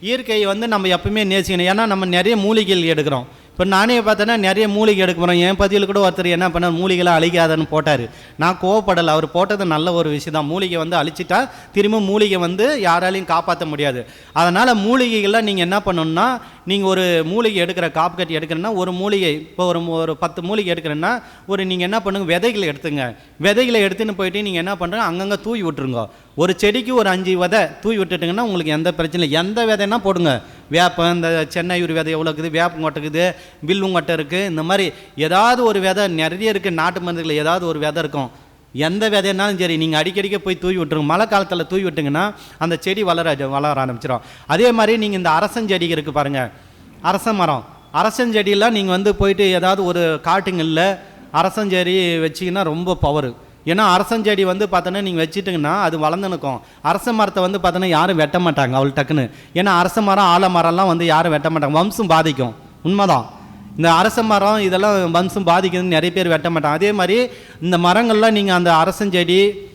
இயற்கையை வந்து நம்ம எப்பவுமே நேசிக்கணும். ஏன்னா நம்ம நிறைய மூலிகைகள் எடுக்கிறோம். இப்போ நானே பார்த்தேன்னா நிறைய மூலிகை எடுக்க போகிறோம் என் பதியில் கூட ஒருத்தர் என்ன பண்ணார்? மூலிகைலாம் அழிக்காதன்னு போட்டார். நான் கோவப்படலை. அவர் போட்டது நல்ல ஒரு விஷயம் தான் மூலிகை வந்து அழிச்சிட்டா திரும்ப மூலிகை வந்து யாராலையும் காப்பாற்ற முடியாது. அதனால் மூலிகைகள்லாம் நீங்கள் என்ன பண்ணணும்னா நீங்கள் ஒரு மூலிகை எடுக்கிற காப்பு கட்டி எடுக்கிறேன்னா ஒரு மூலிகை இப்போ ஒரு ஒரு பத்து மூலிகை எடுக்கிறேன்னா ஒரு நீங்கள் என்ன பண்ணுங்க விதைகளை எடுத்துங்க. விதைகளை எடுத்துன்னு போயிட்டு நீங்கள் என்ன பண்ணுறங்க அங்கங்கே தூவி விட்டுருங்க. ஒரு செடிக்கு ஒரு அஞ்சு விதை தூவி விட்டுட்டிங்கன்னா உங்களுக்கு எந்த பிரச்சனை இல்லை. எந்த விதைன்னா போடுங்க. வேப்பம் இந்த சென்னையூர் விதை எவ்வளோ இருக்குது? வேப்பங்கொட்டை இருக்குது வில்லுங்கொட்டை இருக்குது இந்த மாதிரி ஏதாவது ஒரு விதை நிறைய இருக்குது நாட்டு மருந்துகளில் ஏதாவது ஒரு விதை இருக்கும். எந்த விதைனாலும் சரி நீங்கள் அடிக்கடிக்க போய் தூவி விட்டுருங்க. மழை காலத்தில் தூவி விட்டிங்கன்னா அந்த செடி வளர வளர ஆரம்பிச்சிடும் அதே மாதிரி நீங்கள் இந்த அரசஞ்செடி இருக்குது பாருங்கள் அரச மரம். அரசஞ்செடியெல்லாம் நீங்கள் வந்து போயிட்டு ஏதாவது ஒரு காட்டுங்களில் அரசஞ்செடி வச்சிங்கன்னா ரொம்ப பவரு ஏன்னா அரசஞ்செடி வந்து பார்த்தோன்னா நீங்கள் வச்சுட்டிங்கன்னா அது வளர்ந்து நிற்கும். அரச மரத்தை வந்து பார்த்தோன்னா யாரும் வெட்ட மாட்டாங்க அவள் டக்குன்னு. ஏன்னா அரச மரம் ஆலமரம்லாம் வந்து யாரும் வெட்ட மாட்டாங்க. வம்சம் பாதிக்கும். உண்மைதான். இந்த அரச மரம் இதெல்லாம் வம்சம் பாதிக்குதுன்னு நிறைய பேர் வெட்ட மாட்டாங்க. அதே மாதிரி இந்த மரங்கள்லாம் நீங்கள் அந்த அரசஞ்செடி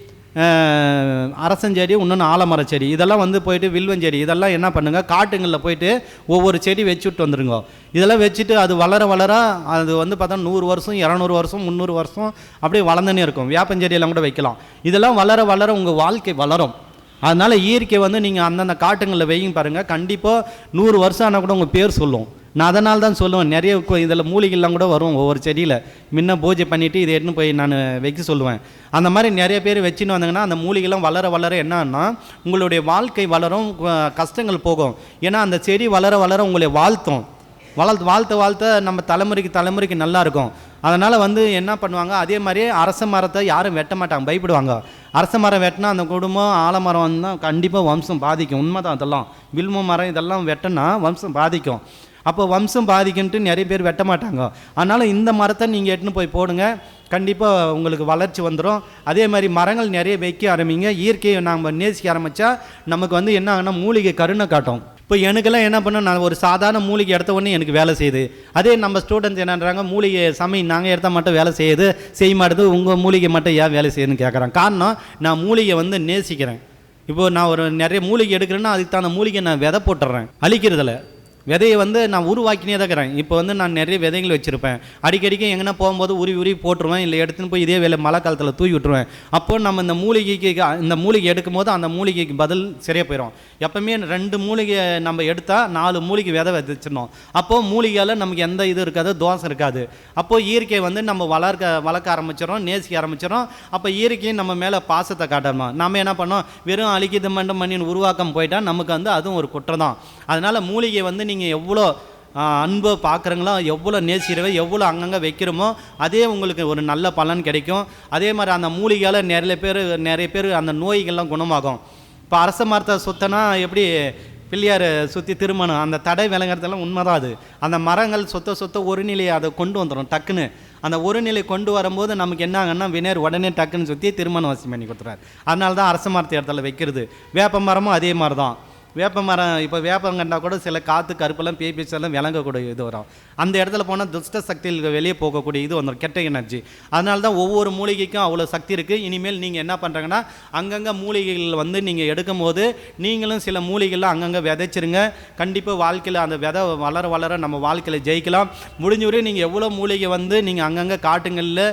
அரசஞ்செடி இன்னொன்று ஆலமரச் செடி இதெல்லாம் வந்து போயிட்டு வில்வஞ்செடி இதெல்லாம் என்ன பண்ணுங்க? காட்டுங்களில் போயிட்டு ஒவ்வொரு செடி வச்சுட்டு வந்துருங்க. இதெல்லாம் வச்சுட்டு அது வளர வளர அது வந்து பார்த்தா நூறு வருஷம் இரநூறு வருஷம் முந்நூறு வருஷம் அப்படியே வளர்ந்துனே இருக்கும். வேப்பஞ்செடியெல்லாம் கூட வைக்கலாம். இதெல்லாம் வளர வளர உங்கள் வாழ்க்கை வளரும். அதனால் இயற்கை வந்து நீங்கள் அந்தந்த காட்டுங்களில் வையும் பாருங்கள் கண்டிப்பாக நூறு வருஷம் ஆனால் கூட உங்கள் பேர் சொல்லும். நான் அதனால் தான் சொல்லுவேன். நிறைய இதில் மூலிகைலாம் கூட வரும் ஒவ்வொரு செடியில். முன்ன பூஜை பண்ணிவிட்டு இதை எடுத்துன்னு போய் நான் வைக்க சொல்லுவேன். அந்த மாதிரி நிறைய பேர் வச்சுன்னு வந்தாங்கன்னா அந்த மூலிகைலாம் வளர வளர என்னன்னா உங்களுடைய வாழ்க்கை வளரும் கஷ்டங்கள் போகும். ஏன்னா அந்த செடி வளர வளர உங்களை வாழ்த்தும். வளர்த்து வாழ்த்த வாழ்த்த நம்ம தலைமுறைக்கு தலைமுறைக்கு நல்லாயிருக்கும் அதனால் வந்து என்ன பண்ணுவாங்க அதே மாதிரி அரச மரத்தை யாரும் வெட்ட மாட்டாங்க பயப்படுவாங்க. அரச மரம் வெட்டினா அந்த குடும்பம் ஆலமரம் தான் கண்டிப்பாக வம்சம் பாதிக்கும். உண்மைதான் அதெல்லாம் வில்ம மரம் இதெல்லாம் வெட்டினா வம்சம் பாதிக்கும். அப்போ வம்சம் பாதிக்குன்ட்டு நிறைய பேர் வெட்ட மாட்டாங்க. அதனால் இந்த மரத்தை நீங்கள் எட்டுன்னு போய் போடுங்க. கண்டிப்பாக உங்களுக்கு வளர்ச்சி வந்துடும் அதே மாதிரி மரங்கள் நிறைய வைக்க ஆரம்பிங்க. இயற்கையை நாம் நேசிக்க ஆரம்பித்தா நமக்கு வந்து என்ன ஆகுனா மூலிகை கருணை காட்டும். இப்போ எனக்கெல்லாம் என்ன பண்ண நான் ஒரு சாதாரண மூலிகை எடுத்த உடனே எனக்கு வேலை செய்யுது. அதே நம்ம ஸ்டூடெண்ட்ஸ் என்னன்றாங்க மூலிகை சமை நாங்கள் எடுத்தால் மட்டும் வேலை செய்யுது. செய்ய மாட்டேது. உங்கள் மூலிகை மட்டும் ஏன் வேலை செய்யுதுன்னு கேட்குறான் காரணம் நான் மூலிகை வந்து நேசிக்கிறேன். இப்போது நான் ஒரு நிறைய மூலிகை எடுக்கிறேன்னா அதுக்கு தான் மூலிகை நான் விதை போட்டுறேன். அழிக்கிறதில்ல. விதையை வந்து நான் உருவாக்கினே தான் இருக்கிறேன். இப்போ வந்து நான் நிறைய விதைகள் வச்சுருப்பேன். அடிக்கடிக்கு எங்கன்னா போகும்போது உருவி உருவி போட்டுருவேன். இல்லை எடுத்துன்னு போய் இதே வேலை மழை காலத்தில் தூவி விட்டுருவேன். அப்போ நம்ம இந்த மூலிகைக்கு இந்த மூலிகை எடுக்கும்போது அந்த மூலிகைக்கு பதில் சரியாக போயிடும் எப்பவுமே ரெண்டு மூலிகை நம்ம எடுத்தால் நாலு மூலிகை விதை விதைச்சிடணும் அப்போது மூலிகையால் நமக்கு எந்த இது இருக்காது தோசை இருக்காது. அப்போது இயற்கை வந்து நம்ம வளர்க்க வளர்க்க ஆரம்பிச்சிடும் நேசிக்க ஆரம்பிச்சிடும் அப்போ இயற்கையும் நம்ம மேலே பாசத்தை காட்டணும். நம்ம என்ன பண்ணோம்? வெறும் அழிக்கிது மண்டம் மண்ணின் உருவாக்கம் போயிட்டால் நமக்கு வந்து அதுவும் ஒரு குற்றம் தான். அதனால் மூலிகை வந்து நீங்கள் எவ்வளோ அன்பை பார்க்குறங்களோ எவ்வளோ நேசிக்கிறவ எவ்வளோ அங்கங்கே வைக்கிறோமோ அதே உங்களுக்கு ஒரு நல்ல பலன் கிடைக்கும். அதே மாதிரி அந்த மூலிகையால் நிறைய பேர் நிறைய பேர் அந்த நோய்கள்லாம் குணமாகும். இப்போ அரச மரத்தை சுத்தனா எப்படி பிள்ளையார் சுற்றி திருமணம்? அந்த தடை விளங்குறதெல்லாம் உண்மைதான் அது. அந்த மரங்கள் சொத்த சொத்த ஒரு நிலையை அதை கொண்டு வந்துடும் டக்குன்னு. அந்த ஒரு நிலை கொண்டு வரும்போது நமக்கு என்ன ஆகுன்னா வினர் உடனே டக்குன்னு சுற்றி திருமணம் வசதி பண்ணி கொடுத்துறாரு அதனால தான் அரச மரத்து இடத்துல வைக்கிறது. வேப்ப மரமும் அதே மாதிரி தான். வேப்ப மரம் இப்போ வேப்பம் கண்டா கூட சில காற்று கருப்பெல்லாம் பேய் பேச்செல்லாம் விளங்கக்கூடிய இது வரும். அந்த இடத்துல போனால் துஷ்ட சக்தியில் வெளியே போகக்கூடிய இது வந்துடும் கெட்ட எனர்ஜி அதனால தான் ஒவ்வொரு மூலிகைக்கும் அவ்வளோ சக்தி இருக்குது இனிமேல் நீங்கள் என்ன பண்ணுறாங்கன்னா அங்கங்கே மூலிகைகள் வந்து நீங்கள் எடுக்கும் போது நீங்களும் சில மூலிகைலாம் அங்கங்கே விதைச்சிருங்க. கண்டிப்பாக வாழ்க்கையில் அந்த விதை வளர வளர நம்ம வாழ்க்கையில் ஜெயிக்கலாம். முடிஞ்ச வரையும் நீங்கள் எவ்வளோ மூலிகை வந்து நீங்கள் அங்கங்கே காட்டுங்களில்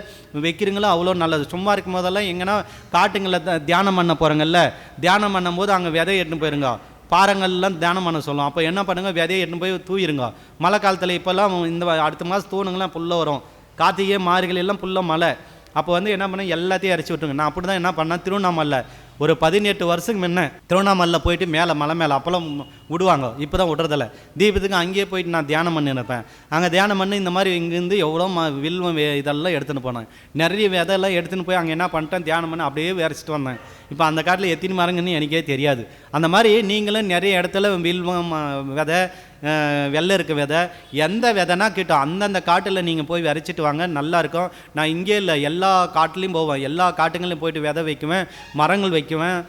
வைக்கிறீங்களோ அவ்வளோ நல்லது. சும்மா இருக்கும் போதெல்லாம் எங்கன்னா காட்டுங்களில் த- தியானம் பண்ண போகிறோங்கல்ல தியானம் பண்ணும்போது அங்கே விதை எட்டுன்னு போயிருங்க. பாறங்கள்லாம் தியானம் பண்ண சொல்லும் அப்போ என்ன பண்ணுங்க? விதையை எட்டுன்னு போய் தூயிருங்க. மழை காலத்தில் இப்போல்லாம் இந்த அடுத்த மாதம் தூணுங்கலாம் புல்ல வரும். கார்த்திகை மார்கழி எல்லாம் புல்ல மழை. அப்போ வந்து என்ன பண்ண? எல்லாத்தையும் அரைச்சி விட்டுருங்க. நான் அப்படி தான் என்ன பண்ணேன்? திருவண்ணாமலை ஒரு பதினெட்டு வருஷத்துக்கு முன்ன திருவண்ணாமலையில் போயிட்டு மேலே மலை மேலே அப்போல்லாம் விடுவாங்க. இப்போ தான் விடுறதில்ல. தீபத்துக்கு அங்கேயே போயிட்டு நான் தியானம் பண்ணி நினைப்பேன் அங்கே தியானம் பண்ணி இந்த மாதிரி இங்கேருந்து எவ்வளோ ம வில்வம் வே- இதெல்லாம் எடுத்துன்னு போனேன். நிறைய விதையெல்லாம் எடுத்துன்னு போய் அங்கே என்ன பண்ணிட்டேன் தியானம் பண்ணி அப்படியே விரைச்சிட்டு வந்தேன். இப்போ அந்த காட்டில் எத்தனை மரங்கன்னு எனக்கே தெரியாது. அந்த மாதிரி நீங்களும் நிறைய இடத்துல வில்வம் விதை வெள்ளை இருக்க விதை. எந்த விதைனா கிட்டும் அந்தந்த காட்டில் நீங்கள் போய் விரைச்சிட்டு வாங்க நல்லாயிருக்கும் நான் இங்கே இல்லை எல்லா காட்டுலேயும் போவேன். எல்லா காட்டுங்களையும் போயிட்டு விதை வைக்குவேன் மரங்கள் வைக்குவேன்.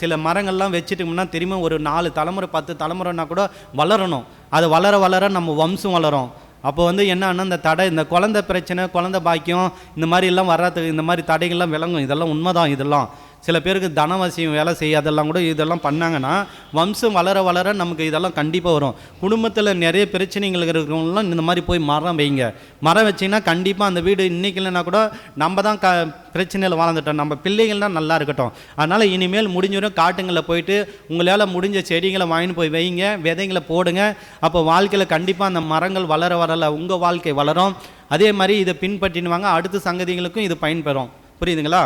சில மரங்கள்லாம் வச்சுட்டோம்னா திரும்ப ஒரு நாலு தலைமுறை பத்து தலைமுறைனா கூட வளரணும். அது வளர வளர நம்ம வம்சம் வளரும். அப்போ வந்து என்னன்னா இந்த தடை இந்த குழந்தை பிரச்சனை குழந்தை பாக்கியம் இந்த மாதிரி எல்லாம் வர்றதுக்கு இந்த மாதிரி தடைகள்லாம் விளங்கும். இதெல்லாம் உண்மைதான் இதெல்லாம். சில பேருக்கு தனவசியம் வேலை செய்யாதெல்லாம் கூட இதெல்லாம் பண்ணாங்கன்னா வம்சம் வளர வளர நமக்கு இதெல்லாம் கண்டிப்பாக வரும். குடும்பத்தில் நிறைய பிரச்சனைகள் இருக்கிறவங்களாம் இந்த மாதிரி போய் மரம் வைங்க. மரம் வச்சிங்கன்னா கண்டிப்பாக அந்த வீடு இன்றைக்கி இல்லைன்னா கூட நம்ம தான் க பிரச்சனையில் வாழ்ந்துட்டோம். நம்ம பிள்ளைகள்லாம் நல்லா இருக்கட்டும். அதனால் இனிமேல் முடிஞ்சவரும் காட்டுங்களில் போயிட்டு உங்களால் முடிஞ்ச செடிகளை வாங்கிட்டு போய் வைங்க விதைங்களை போடுங்க. அப்போ வாழ்க்கையில் கண்டிப்பாக அந்த மரங்கள் வளர வரல உங்கள் வாழ்க்கை வளரும். அதே மாதிரி இதை பின்பற்றினுவாங்க அடுத்த சங்கதிகளுக்கும் இது பயன்பெறும். புரியுதுங்களா?